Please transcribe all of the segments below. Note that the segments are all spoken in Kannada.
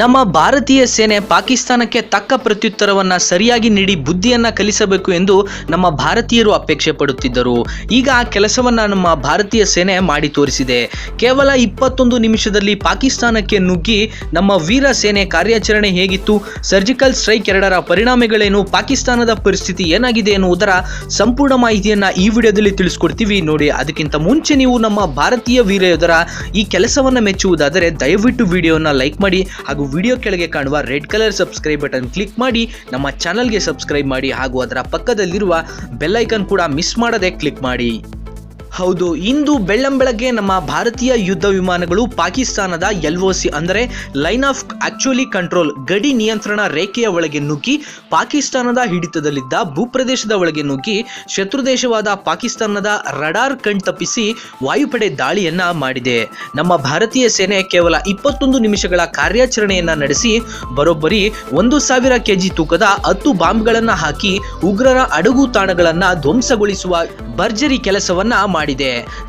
ನಮ್ಮ ಭಾರತೀಯ ಸೇನೆ ಪಾಕಿಸ್ತಾನಕ್ಕೆ ತಕ್ಕ ಪ್ರತ್ಯುತ್ತರವನ್ನು ಸರಿಯಾಗಿ ನೀಡಿ ಬುದ್ಧಿಯನ್ನ ಕಲಿಸಬೇಕು ಎಂದು ನಮ್ಮ ಭಾರತೀಯರು ಅಪೇಕ್ಷೆ ಪಡುತ್ತಿದ್ದರು. ಈಗ ಆ ಕೆಲಸವನ್ನ ನಮ್ಮ ಭಾರತೀಯ ಸೇನೆ ಮಾಡಿ ತೋರಿಸಿದೆ. ಕೇವಲ ಇಪ್ಪತ್ತೊಂದು ನಿಮಿಷದಲ್ಲಿ ಪಾಕಿಸ್ತಾನಕ್ಕೆ ನುಗ್ಗಿ ನಮ್ಮ ವೀರ ಸೇನೆ ಕಾರ್ಯಾಚರಣೆ ಹೇಗಿತ್ತು, ಸರ್ಜಿಕಲ್ ಸ್ಟ್ರೈಕ್ ಎರಡರ ಪರಿಣಾಮಗಳೇನು, ಪಾಕಿಸ್ತಾನದ ಪರಿಸ್ಥಿತಿ ಏನಾಗಿದೆ ಎನ್ನುವುದರ ಸಂಪೂರ್ಣ ಮಾಹಿತಿಯನ್ನ ಈ ವಿಡಿಯೋದಲ್ಲಿ ತಿಳಿಸ್ಕೊಡ್ತೀವಿ. ನೋಡಿ, ಅದಕ್ಕಿಂತ ಮುಂಚೆ ನೀವು ನಮ್ಮ ಭಾರತೀಯ ವೀರ ಯೋಧರ ಈ ಕೆಲಸವನ್ನ ಮೆಚ್ಚುವುದಾದರೆ ದಯವಿಟ್ಟು ವಿಡಿಯೋನ ಲೈಕ್ ಮಾಡಿ ಹಾಗೂ ವಿಡಿಯೋ ಕೆಳಗೆ ಕಾಣುವ red colour subscribe button click ಮಾಡಿ ನಮ್ಮ ಚಾನಲ್ಗೆ ಸಬ್ಸ್ಕ್ರೈಬ್ ಮಾಡಿ ಹಾಗೂ ಅದರ ಪಕ್ಕದಲ್ಲಿರುವ ಬೆಲ್ಲೈಕನ್ ಕೂಡ ಮಿಸ್ ಮಾಡದೆ ಕ್ಲಿಕ್ ಮಾಡಿ. ಹೌದು, ಇಂದು ಬೆಳ್ಳಂಬೆಳಗ್ಗೆ ನಮ್ಮ ಭಾರತೀಯ ಯುದ್ಧ ವಿಮಾನಗಳು ಪಾಕಿಸ್ತಾನದ ಎಲ್ ಸಿ ಅಂದರೆ ಲೈನ್ ಆಫ್ ಆಕ್ಚುಲಿ ಕಂಟ್ರೋಲ್ ಗಡಿ ನಿಯಂತ್ರಣ ರೇಖೆಯ ಒಳಗೆ ನುಗ್ಗಿ ಪಾಕಿಸ್ತಾನದ ಹಿಡಿತದಲ್ಲಿದ್ದ ಭೂಪ್ರದೇಶದ ಒಳಗೆ ನುಗ್ಗಿ ಶತ್ರು ದೇಶವಾದ ಪಾಕಿಸ್ತಾನದ ರಡಾರ್ ಕಣ್ತಪ್ಪಿಸಿ ವಾಯುಪಡೆ ದಾಳಿಯನ್ನ ಮಾಡಿದೆ. ನಮ್ಮ ಭಾರತೀಯ ಸೇನೆ ಕೇವಲ ಇಪ್ಪತ್ತೊಂದು ನಿಮಿಷಗಳ ಕಾರ್ಯಾಚರಣೆಯನ್ನ ನಡೆಸಿ ಬರೋಬ್ಬರಿ ಒಂದು ಸಾವಿರ ಕೆಜಿ ತೂಕದ ಹತ್ತು ಬಾಂಬ್ಗಳನ್ನು ಹಾಕಿ ಉಗ್ರರ ಅಡಗು ತಾಣಗಳನ್ನು ಧ್ವಂಸಗೊಳಿಸುವ ಭರ್ಜರಿ ಕೆಲಸವನ್ನ ಮಾಡಿದೆ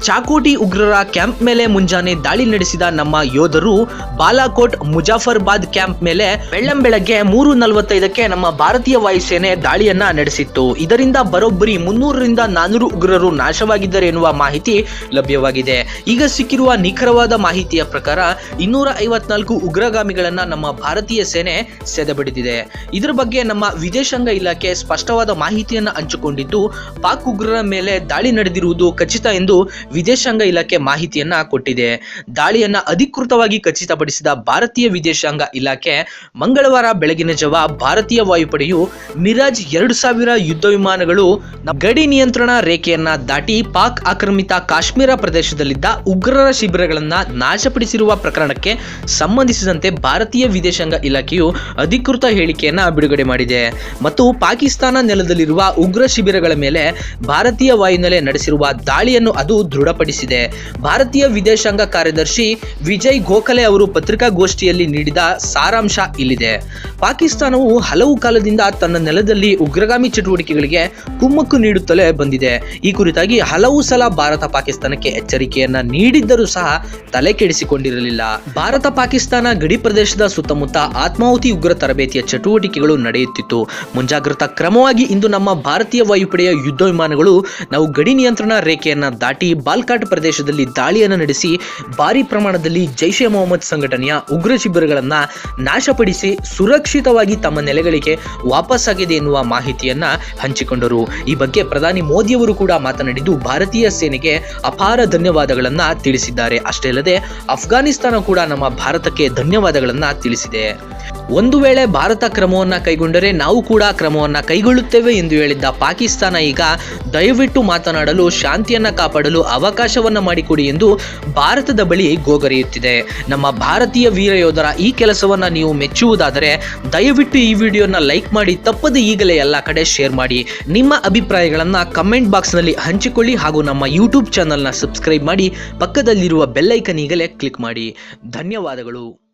ಚಾಕೋಟಿ ಉಗ್ರರ ಕ್ಯಾಂಪ್ ಮೇಲೆ ಮುಂಜಾನೆ ದಾಳಿ ನಡೆಸಿದ ನಮ್ಮ ಯೋಧರು ಬಾಲಾಕೋಟ್ ಮುಜಾಫರ್ಬಾದ್ ಕ್ಯಾಂಪ್ ಮೇಲೆ ಬೆಳ್ಳಂಬೆಳಗ್ಗೆ ಮೂರು ನಲವತ್ತೈದಕ್ಕೆ ನಮ್ಮ ಭಾರತೀಯ ವಾಯುಸೇನೆ ದಾಳಿಯನ್ನ ನಡೆಸಿತ್ತು. ಇದರಿಂದ ಬರೋಬ್ಬರಿ ಮುನ್ನೂರರಿಂದ ನಾನೂರು ಉಗ್ರರು ನಾಶವಾಗಿದ್ದಾರೆ ಎನ್ನುವ ಮಾಹಿತಿ ಲಭ್ಯವಾಗಿದೆ. ಈಗ ಸಿಕ್ಕಿರುವ ನಿಖರವಾದ ಮಾಹಿತಿಯ ಪ್ರಕಾರ ಇನ್ನೂರ ಐವತ್ನಾಲ್ಕು ಉಗ್ರಗಾಮಿಗಳನ್ನ ನಮ್ಮ ಭಾರತೀಯ ಸೇನೆ ಸೆದೆಬಿಡಿದಿದೆ. ಇದರ ಬಗ್ಗೆ ನಮ್ಮ ವಿದೇಶಾಂಗ ಇಲಾಖೆ ಸ್ಪಷ್ಟವಾದ ಮಾಹಿತಿಯನ್ನ ಹಂಚಿಕೊಂಡಿದ್ದು, ಪಾಕ್ ಉಗ್ರರ ಮೇಲೆ ದಾಳಿ ನಡೆದಿರುವುದು ಖಚಿತ ಎಂದು ವಿದೇಶಾಂಗ ಇಲಾಖೆ ಮಾಹಿತಿಯನ್ನ ಕೊಟ್ಟಿದೆ. ದಾಳಿಯನ್ನ ಅಧಿಕೃತವಾಗಿ ಖಚಿತಪಡಿಸಿದ ಭಾರತೀಯ ವಿದೇಶಾಂಗ ಇಲಾಖೆ ಮಂಗಳವಾರ ಬೆಳಗಿನ ಜಾವ ಭಾರತೀಯ ವಾಯುಪಡೆಯು ಮಿರಾಜ್ ಎರಡು ಸಾವಿರ ಯುದ್ಧ ವಿಮಾನಗಳು ಗಡಿ ನಿಯಂತ್ರಣ ರೇಖೆಯನ್ನ ದಾಟಿ ಪಾಕ್ ಆಕ್ರಮಿತ ಕಾಶ್ಮೀರ ಪ್ರದೇಶದಲ್ಲಿದ್ದ ಉಗ್ರರ ಶಿಬಿರಗಳನ್ನ ನಾಶಪಡಿಸಿರುವ ಪ್ರಕರಣಕ್ಕೆ ಸಂಬಂಧಿಸಿದಂತೆ ಭಾರತೀಯ ವಿದೇಶಾಂಗ ಇಲಾಖೆಯು ಅಧಿಕೃತ ಹೇಳಿಕೆಯನ್ನ ಬಿಡುಗಡೆ ಮಾಡಿದೆ. ಮತ್ತು ಪಾಕಿಸ್ತಾನ ನೆಲದಲ್ಲಿರುವ ಉಗ್ರ ಶಿಬಿರಗಳ ಮೇಲೆ ಭಾರತೀಯ ವಾಯುನೆಲೆ ನಡೆಸಿರುವ ದಾಳಿಯನ್ನು ಅದು ದೃಢಪಡಿಸಿದೆ. ಭಾರತೀಯ ವಿದೇಶಾಂಗ ಕಾರ್ಯದರ್ಶಿ ವಿಜಯ್ ಗೋಖಲೆ ಅವರು ಪತ್ರಿಕಾಗೋಷ್ಠಿಯಲ್ಲಿ ನೀಡಿದ ಸಾರಾಂಶ ಇಲ್ಲಿದೆ. ಪಾಕಿಸ್ತಾನವು ಹಲವು ಕಾಲದಿಂದ ತನ್ನ ನೆಲದಲ್ಲಿ ಉಗ್ರಗಾಮಿ ಚಟುವಟಿಕೆಗಳಿಗೆ ಕುಮ್ಮಕ್ಕು ನೀಡುತ್ತಲೇ ಬಂದಿದೆ. ಈ ಕುರಿತಾಗಿ ಹಲವು ಸಲ ಭಾರತ ಪಾಕಿಸ್ತಾನಕ್ಕೆ ಎಚ್ಚರಿಕೆಯನ್ನ ನೀಡಿದ್ದರೂ ಸಹ ತಲೆ ಕೆಡಿಸಿಕೊಂಡಿರಲಿಲ್ಲ. ಭಾರತ ಪಾಕಿಸ್ತಾನ ಗಡಿ ಪ್ರದೇಶದ ಸುತ್ತಮುತ್ತ ಆತ್ಮಾಹುತಿ ಉಗ್ರ ತರಬೇತಿಯ ಚಟುವಟಿಕೆಗಳು ನಡೆಯುತ್ತಿತ್ತು. ಮುಂಜಾಗ್ರತಾ ಕ್ರಮವಾಗಿ ಇಂದು ನಮ್ಮ ಭಾರತೀಯ ವಾಯುಪಡೆಯ ಯುದ್ಧ ವಿಮಾನಗಳು ನಾವು ಗಡಿ ನಿಯಂತ್ರಣ ರೇಖೆಯನ್ನ ದಾಟಿ ಬಾಲ್ಕಾಟ್ ಪ್ರದೇಶದಲ್ಲಿ ದಾಳಿಯನ್ನು ನಡೆಸಿ ಭಾರಿ ಪ್ರಮಾಣದಲ್ಲಿ ಜೈಷ್ ಎ ಮೊಹಮ್ಮದ್ ಸಂಘಟನೆಯ ಉಗ್ರ ಶಿಬಿರಗಳನ್ನ ನಾಶಪಡಿಸಿ ಸುರಕ್ಷಿತವಾಗಿ ತಮ್ಮ ನೆಲೆಗಳಿಗೆ ವಾಪಸ್ಸಾಗಿದೆ ಎನ್ನುವ ಮಾಹಿತಿಯನ್ನ ಹಂಚಿಕೊಂಡರು. ಈ ಬಗ್ಗೆ ಪ್ರಧಾನಿ ಮೋದಿಯವರು ಕೂಡ ಮಾತನಾಡಿದ್ದು, ಭಾರತೀಯ ಸೇನೆಗೆ ಅಪಾರ ಧನ್ಯವಾದಗಳನ್ನ ತಿಳಿಸಿದ್ದಾರೆ. ಅಷ್ಟೇ ಅಲ್ಲದೆ ಅಫ್ಘಾನಿಸ್ತಾನ ಕೂಡ ನಮ್ಮ ಭಾರತಕ್ಕೆ ಧನ್ಯವಾದಗಳನ್ನ ತಿಳಿಸಿದೆ. ಒಂದು ವೇಳೆ ಭಾರತ ಕ್ರಮವನ್ನು ಕೈಗೊಂಡರೆ ನಾವು ಕೂಡ ಕ್ರಮವನ್ನು ಕೈಗೊಳ್ಳುತ್ತೇವೆ ಎಂದು ಹೇಳಿದ್ದ ಪಾಕಿಸ್ತಾನ ಈಗ ದಯವಿಟ್ಟು ಮಾತನಾಡಲು, ಶಾಂತಿಯನ್ನ ಕಾಪಾಡಲು ಅವಕಾಶವನ್ನ ಮಾಡಿಕೊಡಿ ಎಂದು ಭಾರತದ ಬಳಿ ಗೋಗರೆಯುತ್ತಿದೆ. ನಮ್ಮ ಭಾರತೀಯ ವೀರ ಯೋಧರ ಈ ಕೆಲಸವನ್ನ ನೀವು ಮೆಚ್ಚುವುದಾದರೆ ದಯವಿಟ್ಟು ಈ ವಿಡಿಯೋನ ಲೈಕ್ ಮಾಡಿ, ತಪ್ಪದೆ ಈಗಲೇ ಎಲ್ಲ ಕಡೆ ಶೇರ್ ಮಾಡಿ. ನಿಮ್ಮ ಅಭಿಪ್ರಾಯಗಳನ್ನು ಕಮೆಂಟ್ ಬಾಕ್ಸ್ನಲ್ಲಿ ಹಂಚಿಕೊಳ್ಳಿ ಹಾಗೂ ನಮ್ಮ ಯೂಟ್ಯೂಬ್ ಚಾನಲ್ನ ಸಬ್ಸ್ಕ್ರೈಬ್ ಮಾಡಿ, ಪಕ್ಕದಲ್ಲಿರುವ ಬೆಲ್ಲೈಕನ್ ಈಗಲೇ ಕ್ಲಿಕ್ ಮಾಡಿ. ಧನ್ಯವಾದಗಳು.